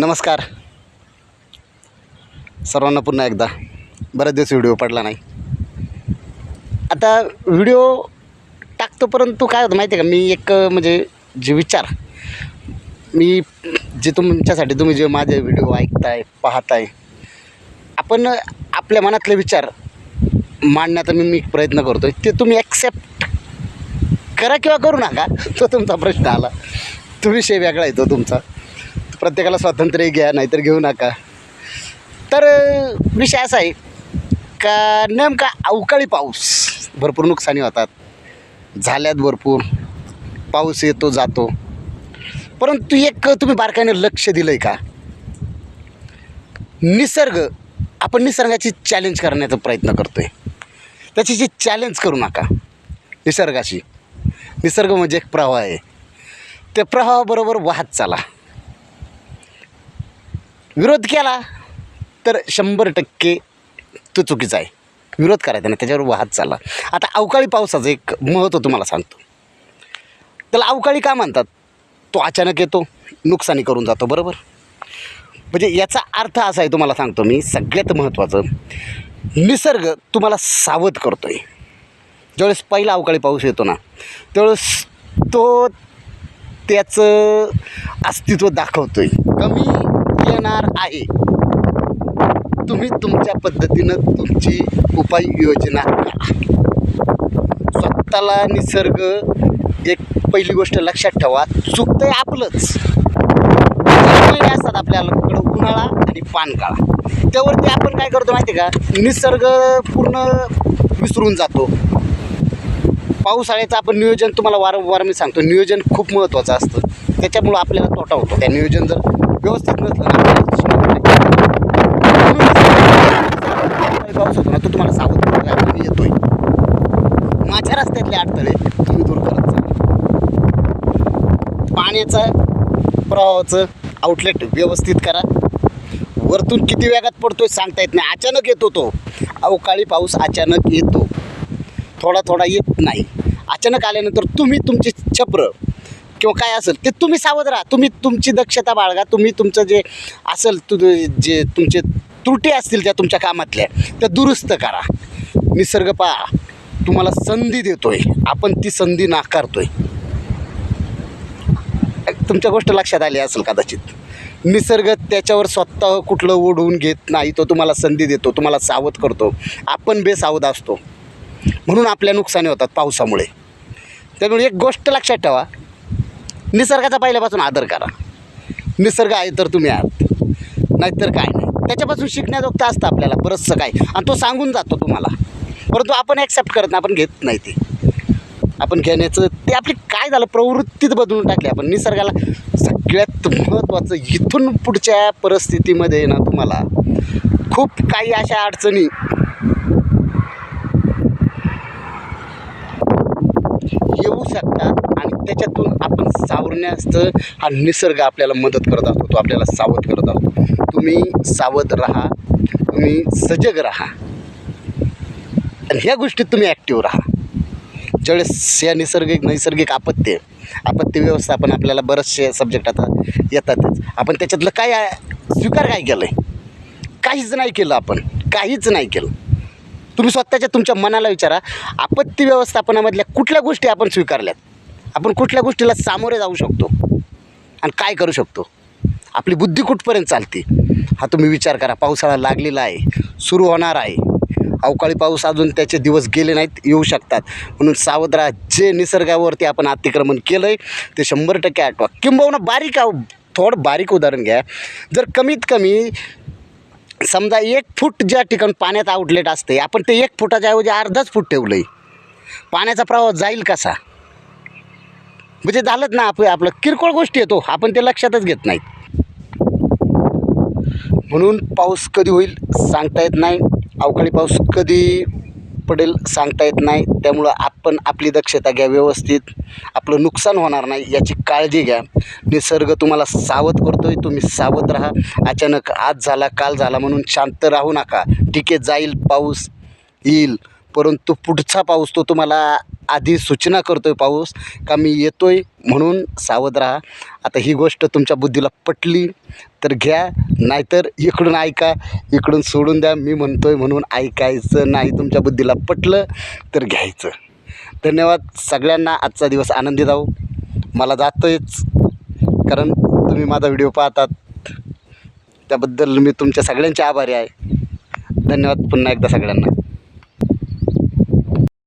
नमस्कार. सर्वांना पुन्हा एकदा बरेच दिवस व्हिडिओ पडला नाही. आता व्हिडिओ टाकतो परंतु काय होतं माहिती आहे का? मी एक म्हणजे जे विचार मी जे तुमच्यासाठी तुम्ही जे माझे व्हिडिओ ऐकताय पाहताय आपण आपल्या मनातले विचार मांडण्याचा मी मी प्रयत्न करतो आहे ते तुम्ही ॲक्सेप्ट करा किंवा करू नका तो तुमचा प्रश्न आला. तो विषय वेगळा येतो तुमचा. प्रत्येकाला स्वातंत्र्य घ्या नाहीतर घेऊ नका. तर विषय असा आहे का नेमका अवकाळी पाऊस भरपूर नुकसानी होतात. झाल्यात भरपूर. पाऊस येतो जातो. परंतु एक तुम्ही बारकाईने लक्ष दिलं आहे का? निसर्ग आपण निसर्गाची चॅलेंज करण्याचा प्रयत्न करतो आहे त्याची जी चॅलेंज करू नका. निसर्गाशी. निसर्ग म्हणजे एक प्रवाह आहे. त्या प्रवाहाबरोबर वाहत चाला. विरोध केला तर शंभर टक्के तो चुकीचा आहे. विरोध करायचा नाही त्याच्यावर वाहत चालला. आता अवकाळी पावसाचं एक महत्त्व तुम्हाला सांगतो. त्याला अवकाळी का म्हणतात? तो अचानक येतो नुकसानी करून जातो बरोबर? म्हणजे याचा अर्थ असा आहे तुम्हाला सांगतो मी सगळ्यात महत्त्वाचं निसर्ग तुम्हाला सावध करतो आहे ज्यावेळेस पहिला अवकाळी पाऊस येतो ना त्यावेळेस तो त्याचं अस्तित्व दाखवतो आहे कमी येणार आहे. तुम्ही तुमच्या पद्धतीनं तुमची उपाययोजना करा. स्वतःला निसर्ग एक पहिली गोष्ट लक्षात ठेवा. चुकतंय आपलंच. असतात आपल्याकडं उन्हाळा आणि पानकाळा. त्यावरती आपण काय करतो माहिती आहे का? निसर्ग पूर्ण विसरून जातो. पावसाळ्याचं आपण नियोजन तुम्हाला वारंवार मी सांगतो. नियोजन खूप महत्त्वाचं असतं. त्याच्यामुळं आपल्याला तोटा होतो. त्या नियोजन जर व्यवस्थित नसलं ना पाऊस होतो ना तो तुम्हाला सावध करतो येतोय. माझ्या रस्त्यातले अडथळे तुम्ही दूर करत जा. पाण्याचं प्रवाहाचं आउटलेट व्यवस्थित करा. वरतून किती वेगात पडतोय सांगता येत नाही. अचानक येतो तो. अवकाळी पाऊस अचानक येतो. थोडा थोडा येत नाही. अचानक आल्यानंतर तुम्ही तुमची छप्र किंवा काय असेल ते तुम्ही सावध राहा. तुम्ही तुमची दक्षता बाळगा. तुम्ही तुमचं जे असेल तु जे तुमचे त्रुटी असतील त्या तुमच्या कामातल्या त्या दुरुस्त करा. निसर्ग पहा. तुम्हाला संधी देतोय. आपण ती संधी नाकारतोय. तुमच्या गोष्ट लक्षात आली असेल कदाचित. निसर्ग त्याच्यावर स्वतः कुठलं ओढवून घेत नाही तो तुम्हाला संधी देतो तुम्हाला सावध करतो. आपण बेसावध असतो. म्हणून आपल्या नुकसानी होतात पावसामुळे. त्यामुळे एक गोष्ट लक्षात ठेवा. निसर्गाचा पहिल्यापासून आदर करा. निसर्ग आहे तर तुम्ही आहात. नाहीतर काय नाही. त्याच्यापासून शिकण्याजोगतं असतं आपल्याला बरंचसं काय आणि तो सांगून जातो तुम्हाला. परंतु आपण ॲक्सेप्ट करत नाही आपण घेत नाही ते. आपण घेण्याचं ते आपली काय झालं प्रवृत्तीत बदलून टाकली आपण. निसर्गाला सगळ्यात महत्त्वाचं इथून पुढच्या परिस्थितीमध्ये ना तुम्हाला खूप काही अशा अडचणी येऊ शकतात आणि त्याच्यातून आपण हा निसर्ग आपल्याला मदत करत असतो. तो आपल्याला सावध करत असतो. तुम्ही सावध राहा. तुम्ही सजग राहा. आणि ह्या गोष्टीत तुम्ही ॲक्टिव्ह राहा. ज्यावेळेस या निसर्गिक नैसर्गिक आपत्ती आपत्ती व्यवस्थापन आपल्याला बरेचसे सब्जेक्ट आता येतातच. आपण त्याच्यातलं काय स्वीकार काय केलं आहे काहीच नाही केलं आपण. काहीच नाही केलं. तुम्ही स्वतःच्या तुमच्या मनाला विचारा. आपत्ती व्यवस्थापनामधल्या कुठल्या गोष्टी आपण स्वीकारल्यात? आपण कुठल्या गोष्टीला सामोरे जाऊ शकतो आणि काय करू शकतो? आपली बुद्धी कुठपर्यंत चालते? हा तुम्ही विचार करा. पावसाळा लागलेला आहे. सुरू होणार आहे. अवकाळी पाऊस अजून त्याचे दिवस गेले नाहीत येऊ शकतात. म्हणून सावध राहा जे निसर्गावरती आपण अतिक्रमण केलं आहे ते शंभर टक्के आठवा किंबहुना बारीक थोडं बारीक उदाहरण घ्या. जर कमीत कमी समजा एक फूट ज्या ठिकाणी पाण्यात आउटलेट असते आपण ते एक फुटाच्या ऐवजी अर्धाच फूट ठेवलं आहे पाण्याचा प्रवाह जाईल कसा? म्हणजे झालंच ना आप आपलं किरकोळ गोष्टी येतो आपण ते लक्षातच घेत नाहीत. म्हणून पाऊस कधी होईल सांगता येत नाही. अवकाळी पाऊस कधी पडेल सांगता येत नाही. त्यामुळं आपण आपली दक्षता घ्या व्यवस्थित. आपलं नुकसान होणार नाही याची काळजी घ्या. निसर्ग तुम्हाला सावध करतो आहे तुम्ही सावध राहा. अचानक आज झाला काल झाला म्हणून शांत राहू नका. ठीक आहे जाईल पाऊस येईल. परंतु पुढचा पाऊस तो तुम्हाला आधी सूचना करतो आहे पाऊस का मी येतो आहे म्हणून सावध राहा. आता ही गोष्ट तुमच्या बुद्धीला पटली तर घ्या नाहीतर इकडून ऐका इकडून सोडून द्या. मी म्हणतो आहे म्हणून ऐकायचं नाही. तुमच्या बुद्धीला पटलं तर घ्यायचं. धन्यवाद सगळ्यांना. आजचा दिवस आनंदी जाऊ मला जातोयच. कारण तुम्ही माझा व्हिडिओ पाहतात. त्याबद्दल मी तुमच्या सगळ्यांचे आभारी आहे. धन्यवाद पुन्हा एकदा सगळ्यांना.